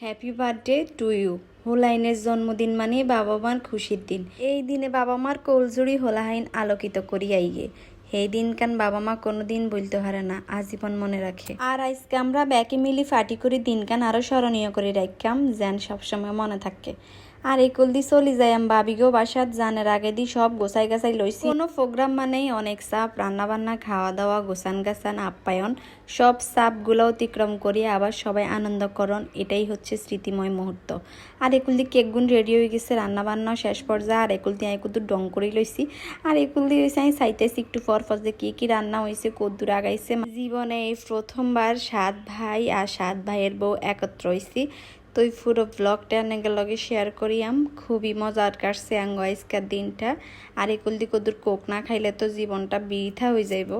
Happy birthday to you হোলাইনের জন্মদিন মানে বাবা মার খুশির দিন। এই দিনে বাবা মার কোলজুড়ি হোলাহাইন আলোকিত করিয়াই গে সেই দিন কান বাবা মা কোনোদিন বলতে পারে না, আজীবন মনে রাখে। আর আজকে আমরা ব্যাকে মিলি ফাটি করে দিন কান আরও স্মরণীয় করে রাখলাম যেন সবসময় মনে থাকে। আর এই চলি যাই আমি বাবিগো বাসাত জানের আগে দি সব গোসাই গাছাই লইছি কোনো প্রোগ্রাম মানেই অনেক চাপ রান্না বান্না খাওয়া দাওয়া গোসান গাছান আপ্যায়ন, সব চাপগুলো অতিক্রম করি আবার সবাই আনন্দ করন এটাই হচ্ছে স্মৃতিময় মুহূর্ত। আর একুল দি কেক গুণ রেডি হয়ে গেছে রান্না বান্না শেষ পর্যায়ে আর একুল দিয়ে কুদুর ডং করে লইছি আর একুল দিয়ে হয়েছে আমি চাইতেছি একটু ফর ফর যে কি কি রান্না হয়েছে কদ্দুর আগাইছে। জীবনে এই প্রথমবার সাত ভাই আর সাত ভাইয়ের বউ একত্র হয়েছি তো এই পুরো ব্লগটা অনেকের লগে শেয়ার করিয়াম। খুবই মজার কাটছে আঙ্গ আজকের দিনটা। আর একুল কদুর কোক না খাইলে তো জীবনটা বৃথা হয়ে যাইব।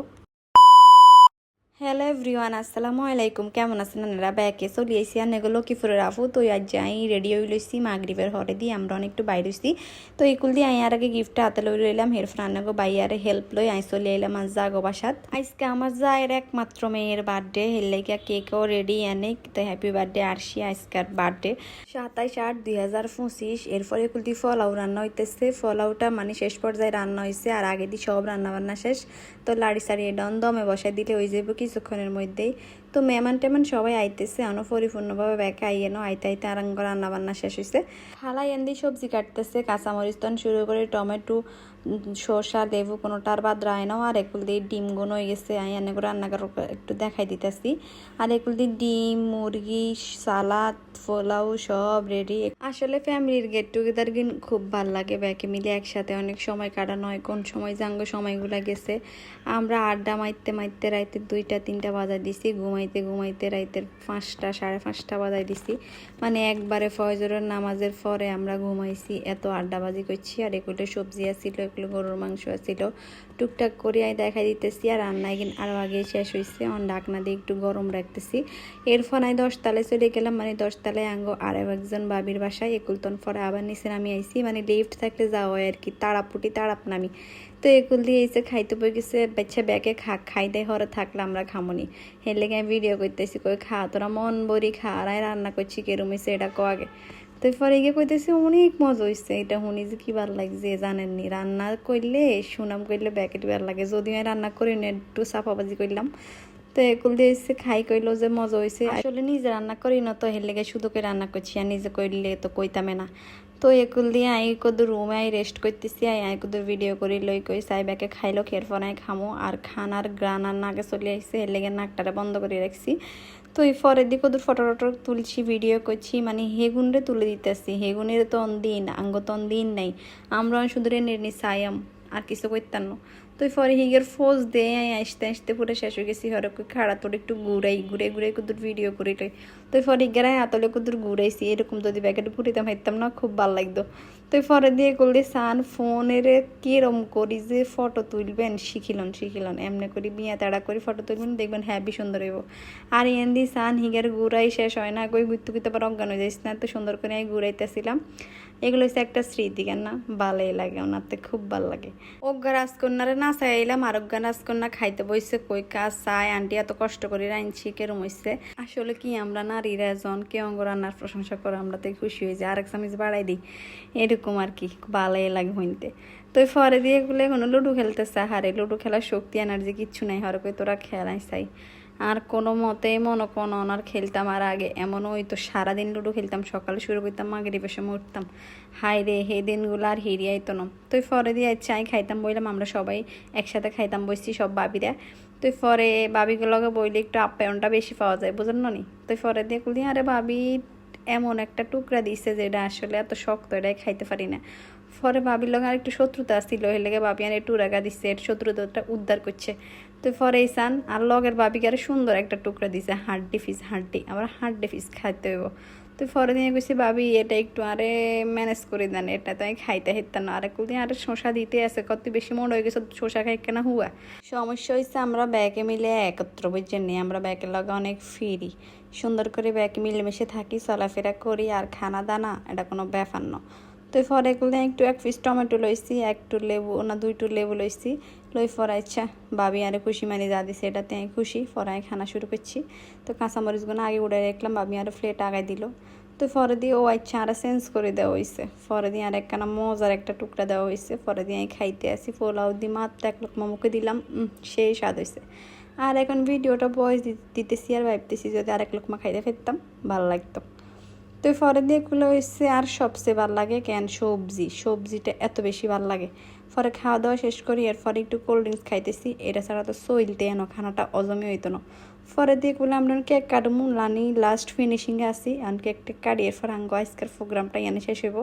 হ্যালো এভরিওয়ান আসসালামু আলাইকুম। কেমন আছেন আপনারা? ব্যাকে চলি আইসি আর নেগুলো কি ফুরে রাফু তো আজ যাই রেডি হয়ে লইছি মাগরিবের হরে দিয়ে। আমরা অনেক একটু বাইরে হইছি। তো একুল দিয়ে আই আর আগে গিফটটা হাতে লই লইলাম। হেরফোন আনাগো বাইয়ারে হেল্প লই আই চলে এলাম আজ জাগো বাসাত। আজকে আমার যায়ের একমাত্র মেয়ের বার্থডে হেললেগা কেকও রেডি এনে তো হ্যাপি বার্থডে আরশি আজকের বার্থডে সাতাইশ আট দুই হাজার পঁচিশ। এরপরে একুল দিয়ে ফলাও রান্না হইতেছে। ফলাওটা মানে শেষ পর্যায়ে রান্না হয়েছে আর আগে দিয়ে সব রান্না বান্না শেষ। তো লাড়ি সারিয়ে ডন দমে বসাই দিলে হয়ে যাব কিছুক্ষণের মধ্যেই তো মেহমান টেমান সবাই আইতেছে আনো পরিপূর্ণভাবে ব্যাকে আইয়ে নো আইতে আইতে আরাঙ্গ রান্না বান্না শেষ হয়েছে খালাই এন্দি সবজি কাটতেছে, কাঁচামরিচ তন শুরু করে টমেটো, শসা, লেবু কোনোটার বাদ রায় নাও, আর একুল দিয়ে ডিম গুণ হয়ে গেছে, আমি এনে করে রান্না করে একটু দেখাই দিতেছি। আর একুল দিয়ে ডিম, মুরগি, সালাদ, পোলাও সব রেডি আসলে ফ্যামিলির গেট টুগেদার দিন খুব ভালো লাগে, ব্যাকে মিলে একসাথে অনেক সময় কাটানো হয়, কোন সময় জাঙ্গ সময়গুলো গেছে। আমরা আড্ডা মাইতে মাইতে রাইতে দুইটা, তিনটা বাজায় দিছি ঘুমাইতে ঘুমাইতে রাইতের পাঁচটা, সাড়ে পাঁচটা বাজায় দিছি। মানে একবারে ফয়জরের নামাজের পরে আমরা ঘুমাইছি, এত আড্ডাবাজি করছি, আর এগুলো সবজি আসছিল এগুলো গরুর মাংস আসছিল টুকটাক করে আই দেখাই দিতেছি, আর রান্নায় কিন্তু আরও আগে শেষ হয়েছে অন ডাকনা দিয়ে একটু গরম রাখতেছি। এরপর আমি দশতলায় চলে গেলাম মানে দশতলায় আঙ্গ আরও একজন বাবির বাসায়, একুলতন পরে আবার নিচে নামি আইছি। মানে লিফট থাকলে যাওয়া আর কি, তাড়াপুটি তাড়াপ নামি তো এগুল দিয়ে এসে খাইতে বই গেছে বাচ্চা ব্যাগে খা, খাই দেয় হরে থাকলে আমরা খামনি। হের লেগে ভিডিও করতেছি কই খা, তোরা মন বরি খা, আর রান্না করছি কেরম হয়েছে এটা কো আগে। তো পরে গিয়ে কইতেছি, অনেক মজা হয়েছে এটা শুনি যে কি ভালো লাগছে জানেননি। রান্না করলে, সুনাম করলে ব্যাকেট ভালো লাগে। যদিও রান্না করি না একটু সাফাবাজি করলাম। তো এগুলো দিয়ে এসে খাই কইলো যে মজা হয়েছে আসলে নিজে রান্না করি না তো, হের লেগে শুধু রান্না করছি, আর নিজে করলে তো কইতামে না। তো একুল দিয়ে আই কদুর রুমে আই রেস্ট করতেছি, আই আই কদুর ভিডিও করি, লই কই সাই ব্যাকে খাইলো খের ফনাই খামো, আর খানার গ্রানার নাকে চলে আসছে এর লেগে নাকটারে বন্ধ করে রাখছি। তো এই পরের দিকে ওদের ফটো টটো তুলছি ভিডিও করছি মানে হেগুনরে তুলে দিতেছি হেগুনের তো অন দিন, আঙ্গ তো অন দিন নাই। আমরা শুধু রে নির্নি সায়াম আর কিছু করতাম না। তো পরে হিগের ফোজ দে আসতে আসতে পুরো শেষ হয়ে গেছি। হরে খাড়া, তোর একটু ঘুরাই ঘুরে ঘুরে কুদুর ভিডিও করে তো পরে হিগের আতলে কুদুর ঘুরাইছি। এরকম যদি ব্যাকেট ঘুরিতাম হাইতাম না, খুব ভালো লাগতো। তো পরে দিয়ে করলে সান ফোনের কিরম করি যে ফটো তুলবেন? শিখিলন শিখিলন। এমনি করি বিয়া তাড়া করে ফটো তুলবেন, দেখবেন হ্যাপি সুন্দর হইব। আর এন্দি সান হিগের ঘুরাই শেষ হয় না। কই ঘুরতে ঘুরতে আবার অজ্ঞান হয়ে যাইস না তো সুন্দর করে আমি ঘুরাইতেছিলাম। এগুলো হচ্ছে একটা স্মৃতি কেন না? ভালোই লাগে, ওনারতে খুব ভালো লাগে। অজ্ঞা রাজকন্যারে না চাইলাম অজ্ঞা রাজকন্যা খাইতে বইছে কই কাজ, চাই। আন্টি এত কষ্ট করে রাইনছি কেরম হইছে? আসলে কি আমরা নারীরা জন কে অঙ্গ রান্নার প্রশংসা করে আমরা তো খুশি হয়ে যাই আরেক চামিচ বাড়াই দিই। এরকম আর কি, ভালোই লাগে হইতে তো ফরে দিয়ে গুলো এখন লুডু খেলতেছে, হারে লুডু খেলার শক্তি এনার্জি কিচ্ছু নাই, হরে কই তোরা খেলাই চাই। আর কোনো মতেই মনে কোনো আর খেলতাম আর আগে। এমন ওই তো সারাদিন লুডো খেলতাম, সকালে শুরু করতাম মাগরিবের সময় উঠতাম হাই রে, হে দিনগুলো আর হিরিয়াই তো না। তো পরে দিয়ে চাই খাইতাম বললাম আমরা সবাই একসাথে খাইতাম বসছি সব বাবিরা। তুই পরে বাবিগুলোকে বইলে একটু আপ্যায়নটা বেশি পাওয়া যায় বুঝলেন নি তো পরে দিয়ে কুলি আরে বাবি, এমন একটা টুকরা দিছে যেটা আসলে এত শক্ত, এটাই খাইতে পারি না। পরে বাবির লগে আর একটু শত্রুতা আসছিল এর লেগে বাবি আর একটু রাগা দিচ্ছে এর শত্রুতাটা উদ্ধার করছে। তো পরে এই সান আর লগের বাবিকে আর সুন্দর একটা টুকরা দিছে, হাড্ডি ফিস, হাড্ডি, আবার হাড্ডি ফিস খাইতে হইব। তো পরে দিয়ে গেছি ভাবি, এটা একটু আরে ম্যানেজ করে দেন, এটা তো আমি খাইতে হেতাম না, আরে কুলদিন আরে শশা দিতে আছে, কত বেশি মনে হয়ে গেছে শশা খাই কেনা হুয়া? সমস্যা হয়েছে আমরা ব্যাগে মিলে একত্র বুঝছেন নি, আমরা ব্যাগের লগে অনেক ফিরি। সুন্দর করে ব্যাগে মিলেমিশে থাকি, চলাফেরা করি, আর খানা দানা, এটা কোনো ব্যাপার না। তো পরে এগুলো একটু, এক পিস টমেটো লইছি, একটু লেবু, না, দুইটু লেবু লইছি, লই ফরাই ইচ্ছা বাবি আরে খুশি মানে যা দিছে এটাতে আমি খুশি ফরাই খানা শুরু করছি। তো কাঁচামরিচগুলো আগে উড়ে রাখলাম বাবি আরও প্লেট আগাই দিল। তো ফরে দিয়ে ও আচ্ছা আর চেঞ্জ করে দেওয়া হয়েছে ফরে দিয়ে আর একখানা মজার একটা টুকরা দেওয়া হয়েছে পরে দিয়ে আমি খাইতে আসি, পোলাও দিয়ে মাত্র এক লোক মামুকে দিলাম সেই স্বাদ হয়েছে আর এখন ভিডিওটা বয়স দিতেছি আর ভাবতেছি যদি আরেক লোকমা খাইতে ফেরতাম ভালো লাগতো। তো পরে দিয়ে এগুলো হচ্ছে আর সবচেয়ে ভালো লাগে কেন সবজি? সবজিটা এত বেশি ভালো লাগে। পরে খাওয়া দাওয়া শেষ করি এরপরে একটু কোল্ড ড্রিঙ্কস খাইতেছি। এটা ছাড়া তো সইলতে এনো খানাটা অজমে হইতো না। পরে দিয়ে এগুলো আমরা কেক কাটমু, লানি লাস্ট ফিনিশিংয়ে আসি আর কেক টেক কাটি, এরপর আঙ্গ আজকের প্রোগ্রামটা এনে শেষ হইব।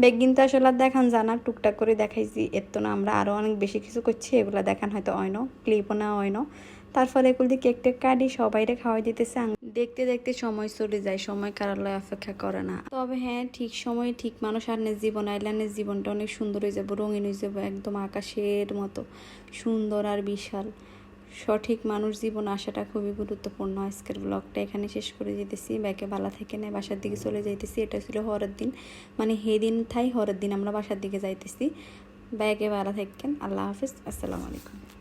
বেগিন কিন্তু আসলে দেখান জানা, টুকটাক করে দেখাইছি, এর তো না আমরা আরও অনেক বেশি কিছু করছি, এগুলো দেখান হয়তো অয়ন ক্লিপও না অয়ন তারপরে এগুলো কেক টেক কাটি সবাইরে খাওয়াই দিতেছে দেখতে দেখতে সময় চলে যায়, সময় কারালয় অপেক্ষা করে না। তবে হ্যাঁ ঠিক সময় ঠিক মানুষ আর জীবন আইল্যান্ডের জীবনটা অনেক সুন্দর হয়ে যাব, রঙিন হয়ে যাব, একদম আকাশের মতো সুন্দর আর বিশাল। সঠিক মানুষ জীবন আসাটা খুবই গুরুত্বপূর্ণ। আজকের ব্লগটা এখানে শেষ করে যেতেছি ব্যাকে বালা থেকে নেয় বাসার দিকে চলে যাইতেছি। এটা ছিল হরের দিন। মানে হে দিন থাই হরের দিন আমরা বাসার দিকে যাইতেছি। ব্যাগে বালা থাকেন। আল্লাহ হাফিজ। আসসালামু আলাইকুম।